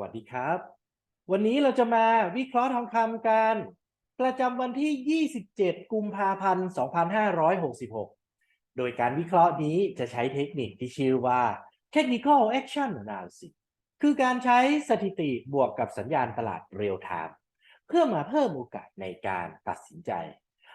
วัสดีครับ วันนี้เราจะมาวิเคราะห์ทองคำกัน ประจำวันที่ 27 กุมภาพันธ์ 2566 โดยการวิเคราะห์นี้จะใช้เทคนิคที่ชื่อว่า Technical Action Analysis คือการใช้สถิติบวกกับสัญญาณตลาดเรียลไทม์เพื่อมาเพิ่มโอกาสในการตัดสินใจ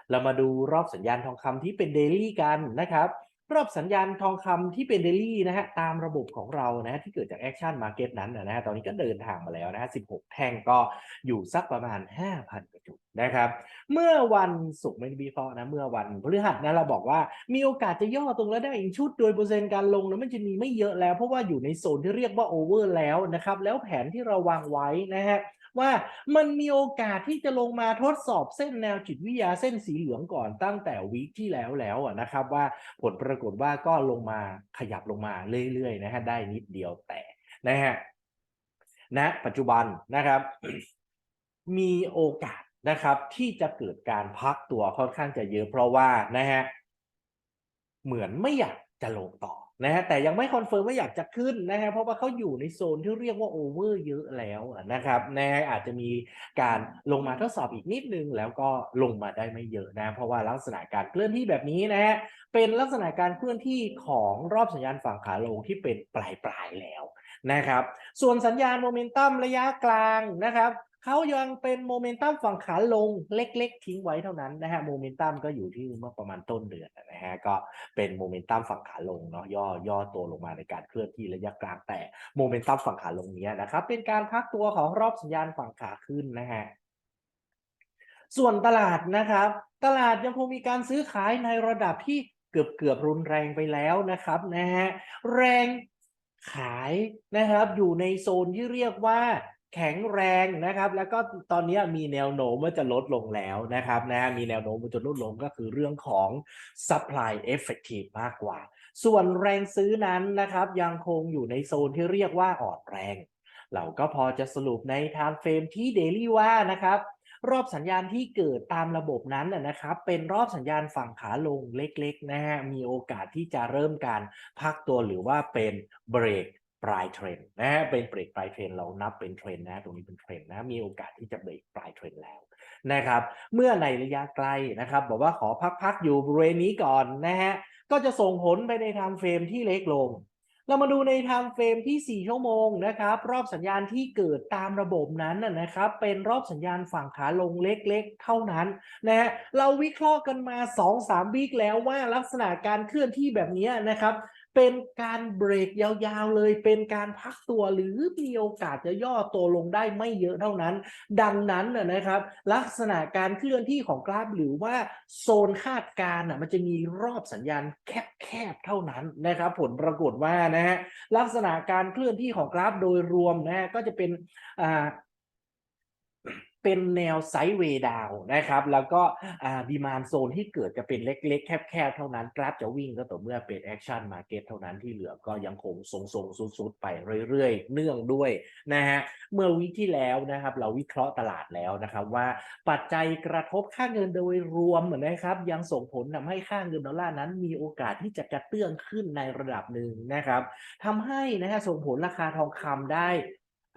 เรามาดูรอบสัญญาณทองคำที่เป็นเดลี่กันนะครับ รอบสัญญาณทองคำที่เป็นเดลี่นะฮะตามระบบของเรานะฮะที่เกิดจากแอคชั่นมาร์เก็ตนั้นนะฮะตอนนี้ก็เดินทางมาแล้วนะฮะ16 แท่งก็อยู่สักประมาณ 5,000กว่าจุดนะครับ เมื่อวันศุกร์ไม่ได้วิเคราะห์นะ เมื่อวันพฤหัสนะเราบอกว่ามีโอกาสจะย่อตรงแล้วได้อีกชุดโดยเปอร์เซ็นต์การลงนะมันจะมีไม่เยอะแล้ว เพราะว่าอยู่ในโซนที่เรียกว่าโอเวอร์แล้วนะครับแล้วแผนที่เราวางไว้นะฮะ ว่ามันมีโอกาสที่จะลงมาทดสอบเส้นแนวจิตวิทยาเส้นสีเหลืองก่อนตั้งแต่วีคที่แล้วแล้วนะครับว่าผลปรากฏว่าก็ลงมาขยับลงมาเรื่อยๆนะฮะได้นิดเดียวแต่นะฮะณปัจจุบันนะครับ มีโอกาสนะครับที่จะเกิดการพักตัวค่อนข้างจะเยอะเพราะว่านะฮะเหมือนไม่อยากจะลงต่อ นะฮะแต่ยังไม่คอนเฟิร์มว่าอยากจะขึ้นนะฮะเพราะว่าเขาอยู่ในโซนที่เรียกว่าโอเวอร์เยอะแล้วนะครับนะฮะอาจจะมีการลงมาทดสอบอีกนิดนึง แล้วก็ลงมาได้ไม่เยอะนะ เพราะว่าลักษณะการเคลื่อนที่แบบนี้นะฮะเป็นลักษณะการเคลื่อนที่ของรอบสัญญาณฝั่งขาลงที่เป็นปลายปลายแล้วนะครับ ส่วนสัญญาณโมเมนตัมระยะกลางนะครับ เขายังเป็นโมเมนตัมฝั่งขาลงเล็ก ๆ ทิ้งไว้เท่านั้นนะฮะโมเมนตัมก็อยู่ที่เมื่อประมาณต้นเดือนนะฮะก็เป็นโมเมนตัมฝั่งขาลงเนาะย่อย่อตัวลงมาในการเคลื่อนที่ระยะกลางแต่โมเมนตัมฝั่งขาลงเนี้ยนะครับเป็นการพักตัวของรอบสัญญาณฝั่งขาขึ้นนะฮะส่วนตลาดนะครับ ตลาดยังคงมีการซื้อขายในระดับที่เกือบเกือบรุนแรงไปแล้วนะครับนะฮะแรงขายนะครับอยู่ในโซนที่เรียกว่า แข็งแรงนะครับ แล้วก็ตอนนี้มีแนวโน้มว่าจะลดลงแล้วนะครับนะมีแนวโน้มว่าจะลดลงก็คือเรื่องของ supply effective มากกว่า ส่วนแรงซื้อนั้นนะครับ ยังคงอยู่ในโซนที่เรียกว่าอ่อนแรง เราก็พอจะสรุปใน time frame ที่ daily ว่านะครับรอบสัญญาณที่เกิดตามระบบนั้นนะนะครับ เป็นรอบสัญญาณฝั่งขาลงเล็กๆนะฮะมีโอกาสที่จะเริ่มการพักตัวหรือว่าเป็นเบรก ปลายเทรนด์นะฮะเป็นเบรกปลายเทรนด์เรานับเป็นเทรนด์นะตรงนี้เป็นเทรนด์นะมีโอกาสที่จะเบรกปลายเทรนด์แล้วนะครับเมื่อในระยะไกลนะครับบอกว่าขอพักๆอยู่บริเวณนี้ก่อนนะฮะก็จะส่งผลไปในไทม์เฟรมที่เล็กลง เรามาดูในไทม์เฟรมที่ 4 ชั่วโมงนะครับ รอบสัญญาณที่เกิดตามระบบนั้นนะครับ เป็นรอบสัญญาณฝั่งขาลงเล็กๆ เท่านั้นนะฮะเราวิเคราะห์กันมา 2-3วีคแล้วว่าลักษณะการเคลื่อนที่แบบนี้นะครับ เป็นการเบรกยาวๆเลย เป็นการพักตัวหรือมีโอกาสจะย่อตัวลงได้ไม่เยอะเท่านั้น ดังนั้นนะครับ ลักษณะการเคลื่อนที่ของกราฟหรือว่าโซนคาดการณ์มันจะมีรอบสัญญาณแคบๆเท่านั้นนะครับ ผลปรากฏว่านะฮะลักษณะการเคลื่อนที่ของกราฟโดยรวมนะฮะก็จะเป็นอ่า เป็นแนวไซด์เวย์ดาวนะครับ แล้วก็ดีมานโซนที่เกิดจะเป็นเล็ก ๆ แคบๆ เท่านั้น กราฟจะวิ่งก็ต่อเมื่อเป็นแอคชั่นมาเก็ตเท่านั้นที่เหลือก็ยังคงทรงๆสุดๆไปเรื่อยๆ เนื่องด้วยนะฮะเมื่อวิที่แล้วนะครับ เราวิเคราะห์ตลาดแล้วนะครับ ว่าปัจจัยกระทบค่าเงินโดยรวมนะครับ ยังส่งผลทำให้ค่าเงินดอลลาร์นั้นมีโอกาสที่จะกระเตื้องขึ้นในระดับหนึ่งนะครับทำให้นะฮะส่งผลราคาทองคำได้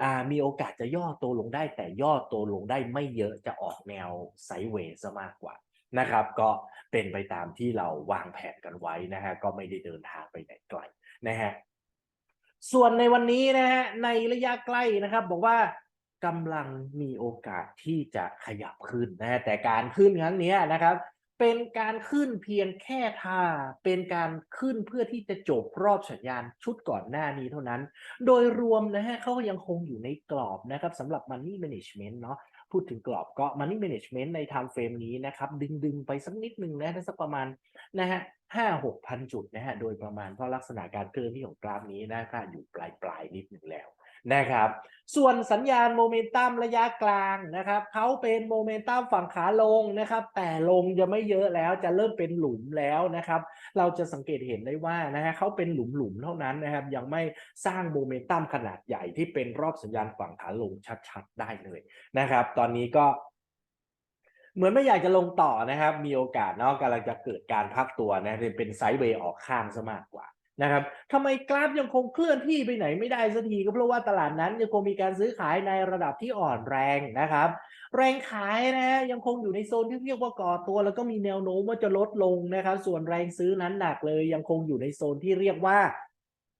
อ่ามีโอกาสจะย่อตัวลงได้แต่ย่อตัวลงได้ไม่เยอะจะออกแนวไซเวย์ซะมากกว่านะครับก็เป็นไปตามที่เราวางแผนกันไว้นะฮะก็ไม่ได้เดินทางไปไหนไกลนะฮะส่วนในวันนี้นะฮะในระยะใกล้นะครับบอกว่ากำลังมีโอกาสที่จะขยับขึ้นนะแต่การขึ้นครั้งนี้นะครับ เป็นการขึ้นเพียงแค่ท่า เป็นการขึ้นเพื่อที่จะจบรอบสัญญาณชุดก่อนหน้านี้เท่านั้น โดยรวมนะฮะเขายังคงอยู่ในกรอบนะครับสำหรับ Money Management เนาะพูดถึงกรอบก็ Money Management ใน Time Frame นี้นะครับ ดึงดึงๆไปสักนิดนึงนะสักประมาณนะฮะห้าหกพันจุดนะฮะโดยประมาณเพราะลักษณะการเคลื่อนที่ของกราฟนี้นะครับอยู่ปลายปลายๆนิดหนึ่งแล้ว นะครับ ส่วนสัญญาณโมเมนตัมระยะกลางนะครับเขาเป็นโมเมนตัมฝั่งขาลงนะครับ แต่ลงจะไม่เยอะแล้วจะเริ่มเป็นหลุมแล้วนะครับ เราจะสังเกตเห็นได้ว่านะฮะเขาเป็นหลุมๆเท่านั้นนะครับ ยังไม่สร้างโมเมนตัมขนาดใหญ่ที่เป็นรอบสัญญาณฝั่งขาลงชัดๆ ได้เลยนะครับ ตอนนี้ก็เหมือนไม่อยากจะลงต่อนะครับ มีโอกาสเนาะกำลังจะเกิดการพักตัวนะเป็นไซด์เวย์ออกข้างซะมากกว่า นะครับทำไมกราฟยังคงเคลื่อนที่ไปไหนไม่ได้สักทีก็เพราะว่าตลาดนั้นยังคงมีการซื้อขายในระดับที่อ่อนแรงนะครับ แรงขายนะฮะยังคงอยู่ในโซนที่เรียกว่าก่อตัว แล้วก็มีแนวโน้มว่าจะลดลงนะครับ ส่วนแรงซื้อนั้นหนักเลยยังคงอยู่ในโซนที่เรียกว่า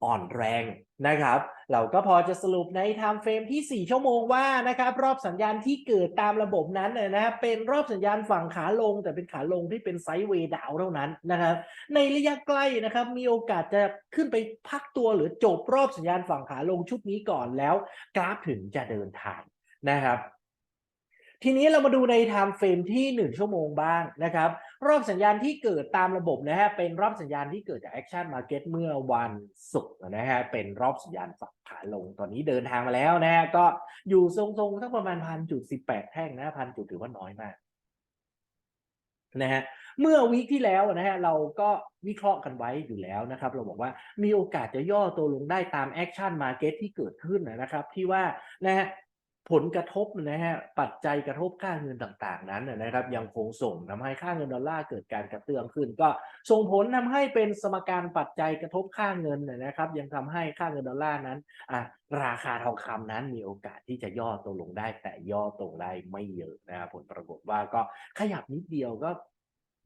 อ่อนแรงนะครับ เราก็พอจะสรุปในไทม์เฟรมที่ 4 ชั่วโมงว่านะครับรอบสัญญาณที่เกิดตามระบบนั้นเนี่ยนะครับเป็นรอบสัญญาณฝั่งขาลง แต่เป็นขาลงที่เป็นไซด์เวย์ดาวเท่านั้นนะครับในระยะใกล้นะครับมีโอกาสจะขึ้นไปพักตัวหรือจบรอบสัญญาณฝั่งขาลงชุดนี้ก่อนแล้ว กราฟถึงจะเดินทางนะครับ ทีนี้เรามาดูในไทม์เฟรมที่ 1 ชั่วโมงบ้างนะครับ รอบสัญญาณที่เกิดตามระบบนะฮะเป็นรอบสัญญาณที่เกิดจากแอคชั่นมาเก็ตเมื่อวันศุกร์นะฮะเป็นรอบสัญญาณฝั่งขาลงตอนนี้เดินทางมาแล้วนะฮะก็อยู่ทรงๆสักประมาณพันจุดสิบแปดแท่งนะพันจุดถือว่าน้อยมากนะฮะเมื่อวีคที่แล้วนะฮะเราก็วิเคราะห์กันไว้อยู่แล้วนะครับ เราบอกว่ามีโอกาสจะย่อตัวลงได้ตามแอคชั่นมาเก็ตที่เกิดขึ้นนะครับ ที่ว่านะฮะ ผลกระทบนะฮะปัจจัยกระทบค่าเงินต่างๆ นั้นนะครับยังคงส่งทำให้ค่าเงินดอลลาร์เกิดการกระเตื้องขึ้น ก็ส่งผลทำให้เป็นสมการปัจจัยกระทบค่าเงินนะครับ ยังทำให้ค่าเงินดอลลาร์นั้นอะราคาทองคำนั้นมีโอกาสที่จะย่อตัวลงได้ แต่ย่อตัวได้ไม่เยอะนะครับผลปรากฏว่าก็ขยับนิดเดียวก็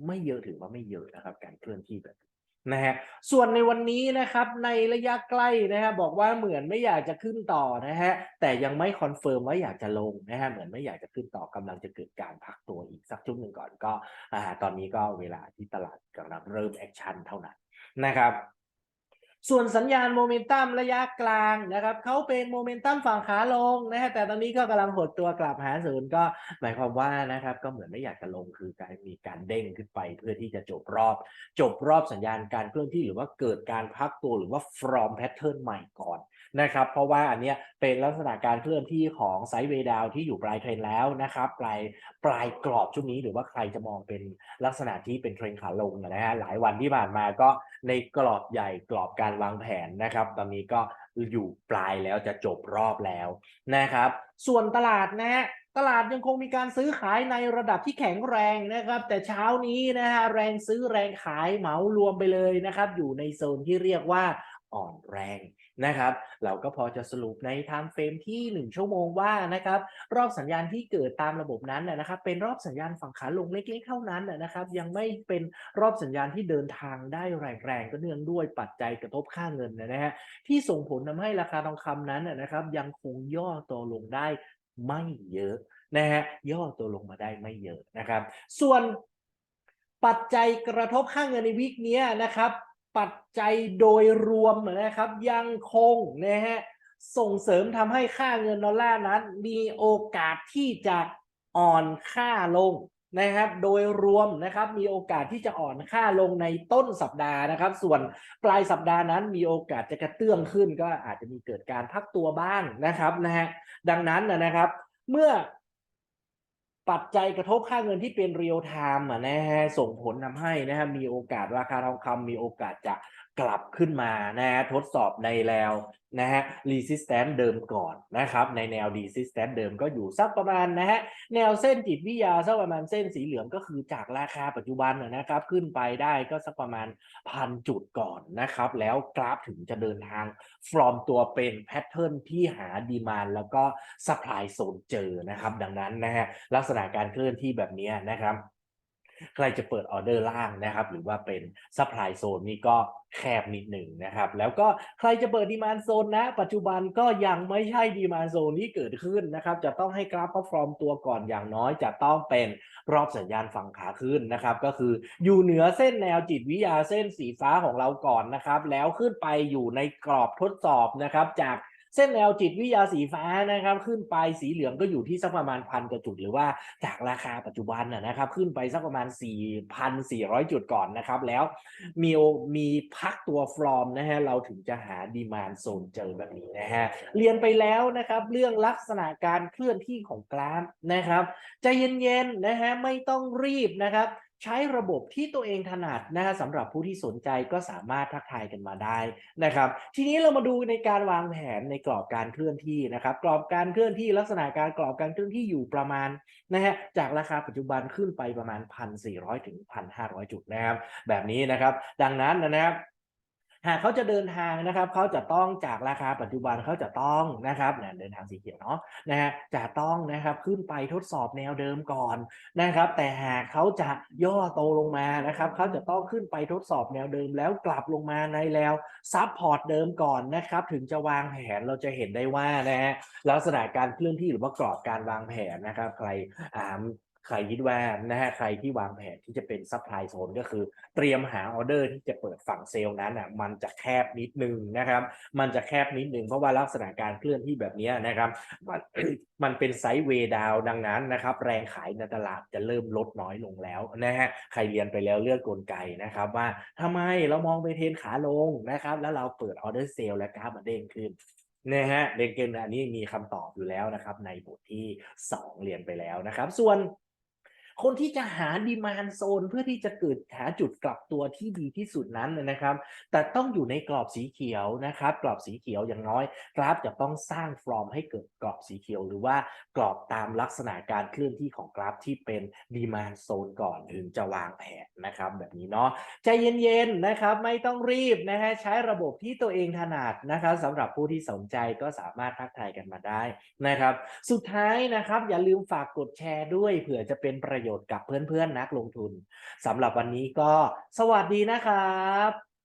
ไม่เยอะถือว่าไม่เยอะนะครับ การเคลื่อนที่แบบ นะฮะส่วนในวันนี้นะครับในระยะใกล้นะฮะบอกว่าเหมือนไม่อยากจะขึ้นต่อนะฮะแต่ยังไม่คอนเฟิร์มว่าอยากจะลงนะฮะเหมือนไม่อยากจะขึ้นต่อกำลังจะเกิดการพักตัวอีกสักช่วงหนึ่งก่อนก็อ่าตอนนี้ก็เวลาที่ตลาดกำลังเริ่มแอคชั่นเท่านั้นนะครับ ส่วนสัญญาณโมเมนตัมระยะกลางนะครับเขาเป็นโมเมนตัมฝั่งขาลงนะฮะแต่ตอนนี้ก็กำลังหดตัวกลับหาศูนย์ก็หมายความว่านะครับก็เหมือนไม่อยากจะลงคือการมีการเด้งขึ้นไปเพื่อที่จะจบรอบ จบรอบสัญญาณการเคลื่อนที่หรือว่าเกิดการพักตัวหรือว่า from pattern ใหม่ก่อน นะครับเพราะว่าอันเนี้ยเป็นลักษณะการเคลื่อนที่ของไซด์เวดาวที่อยู่ปลายเทรนแล้วนะครับปลายปลายกรอบช่วงนี้หรือว่าใครจะมองเป็นลักษณะที่เป็นเทรนขาลงนะฮะหลายวันที่ผ่านมาก็ในกรอบใหญ่กรอบการวางแผนนะครับ ตอนนี้ก็อยู่ปลายแล้วจะจบรอบแล้วนะครับ ส่วนตลาดนะฮะตลาดยังคงมีการซื้อขายในระดับที่แข็งแรงนะครับ แต่เช้านี้นะฮะแรงซื้อแรงขายเหมารวมไปเลยนะครับ อยู่ในโซนที่เรียกว่า อ่อนแรงนะครับ เราก็พอจะสรุปในไทม์เฟรมที่ 1 ชั่วโมงว่านะครับ รอบสัญญาณที่เกิดตามระบบนั้นนะนะครับ เป็นรอบสัญญาณฝั่งขาลงเล็กๆเท่านั้นนะนะครับ ยังไม่เป็นรอบสัญญาณที่เดินทางได้แรงๆก็เนื่องด้วยปัจจัยกระทบค่าเงินนะฮะที่ส่งผลทำให้ราคาทองคำนั้นนะนะครับ ยังคงย่อตัวลงได้ไม่เยอะนะฮะย่อตัวลงมาได้ไม่เยอะนะครับ ส่วนปัจจัยกระทบค่าเงินในวีคเนี้ยนะครับ ปัจจัยโดยรวมนะครับ ยังคงนะฮะส่งเสริมทำให้ค่าเงินดอลลาร์นั้น มีโอกาสที่จะอ่อนค่าลงนะครับ โดยรวมนะครับมีโอกาสที่จะอ่อนค่าลงในต้นสัปดาห์นะครับ ส่วนปลายสัปดาห์นั้นมีโอกาสจะกระเตื้องขึ้น ก็อาจจะมีเกิดการพักตัวบ้างนะครับนะฮะดังนั้นนะนะครับ เมื่อ ปัจจัยกระทบค่าเงินที่เป็นเรียลไทม์อะนะฮะส่งผลทำให้นะฮะมีโอกาสราคาทองคำมีโอกาสจะ กลับขึ้นมานะฮะทดสอบในแนวนะฮะ resistance เดิมก่อนนะครับในแนว resistance เดิมก็อยู่สักประมาณนะฮะแนวเส้นจิตวิทยาสักประมาณเส้นสีเหลืองก็คือจากราคาปัจจุบันนะครับ ขึ้นไปได้ก็สักประมาณพันจุดก่อนนะครับ แล้วกราฟถึงจะเดินทาง from ตัวเป็น pattern ที่หา demand แล้วก็ supply zone เจอนะครับ ดังนั้นนะฮะลักษณะการเคลื่อนที่แบบนี้นะครับ ใครจะเปิดออเดอร์ล่างนะครับ หรือว่าเป็น supply zone นี่ก็แคบนิดหนึ่งนะครับ แล้วก็ใครจะเปิด demand zone นะ ปัจจุบันก็ยังไม่ใช่ demand zone ที่เกิดขึ้นนะครับ จะต้องให้กราฟเขาฟอร์มตัวก่อนอย่างน้อย จะต้องเป็นรอบสัญญาณฝั่งขาขึ้นนะครับ ก็คืออยู่เหนือเส้นแนวจิตวิทยาเส้นสีฟ้าของเราก่อนนะครับ แล้วขึ้นไปอยู่ในกรอบทดสอบนะครับจาก เส้นแนวจิตวิทยาสีฟ้านะครับ ขึ้นไปสีเหลืองก็อยู่ที่สักประมาณพันกว่าจุด หรือว่าจากราคาปัจจุบันนะครับ ขึ้นไปสักประมาณ 4,400 จุดก่อนนะครับ แล้วมีมีพักตัวฟลอมนะฮะเราถึงจะหาดีมานโซนเจอแบบนี้นะฮะเรียนไปแล้วนะครับ เรื่องลักษณะการเคลื่อนที่ของกราฟนะครับใจเย็นๆนะฮะไม่ต้องรีบนะครับ ใช้ระบบที่ตัวเองถนัดนะสำหรับผู้ที่สนใจก็สามารถทักทายกันมาได้นะครับ ทีนี้เรามาดูในการวางแผนในกรอบการเคลื่อนที่นะครับ กรอบการเคลื่อนที่ลักษณะการกรอบการเคลื่อนที่อยู่ประมาณนะฮะจากราคาปัจจุบันขึ้นไปประมาณ 1,400ถึง1,500 จุดนะครับแบบนี้นะครับ ดังนั้นนะครับ หากเขาจะเดินทางนะครับเขาจะต้องจากราคาปัจจุบันเขาจะต้องนะครับเดินทางสีเขียวเนาะนะฮะจะต้องนะครับขึ้นไปทดสอบแนวเดิมก่อนนะครับ แต่หากเขาจะย่อโตลงมานะครับเขาจะต้องขึ้นไปทดสอบแนวเดิมแล้วกลับลงมาในแนวซับพอร์ตเดิมก่อนนะครับ ถึงจะวางแผนเราจะเห็นได้ว่านะฮะลักษณะการเคลื่อนที่หรือว่ากรอบการวางแผนนะครับ ใครอ่า ใครคิดว่านะฮะใครที่วางแผนที่จะเป็นซัพพลายโซนก็คือ เตรียมหาออเดอร์ที่จะเปิดฝั่งเซลล์นั้นอะมันจะแคบนิดนึงนะครับ มันจะแคบนิดนึงเพราะว่าลักษณะการเคลื่อนที่แบบนี้นะครับ มันมันเป็นไซด์เวย์ดาวดังนั้นนะครับ แรงขายในตลาดจะเริ่มลดน้อยลงแล้วนะฮะใครเรียนไปแล้วเรื่องกลไกนะครับ ว่าทำไมเรามองไปเทนขาลงนะครับ แล้วเราเปิดออเดอร์เซลล์และกราฟมาเด้งขึ้นนะฮะเรนเกมอันนี้มีคำตอบอยู่แล้วนะครับ ในบทที่ 2 เรียนไปแล้วนะครับ ส่วน คนที่จะหาดีมานโซนเพื่อที่จะเกิดหาจุดกลับตัวที่ดีที่สุดนั้นนะครับ แต่ต้องอยู่ในกรอบสีเขียวนะครับ กรอบสีเขียวอย่างน้อย กราฟจะต้องสร้างฟอร์มให้เกิดกรอบสีเขียว หรือว่ากรอบตามลักษณะการเคลื่อนที่ของกราฟที่เป็นดีมานโซนก่อนถึงจะวางแผนนะครับ แบบนี้เนาะใจเย็นๆนะครับ ไม่ต้องรีบนะฮะใช้ระบบที่ตัวเองถนัดนะครับสำหรับผู้ที่สนใจก็สามารถทักทายกันมาได้นะครับ สุดท้ายนะครับ อย่าลืมฝากกดแชร์ด้วยเผื่อจะเป็นประโยประโยชน์กับเพื่อนๆนักลงทุนสำหรับวันนี้ก็สวัสดีนะครับ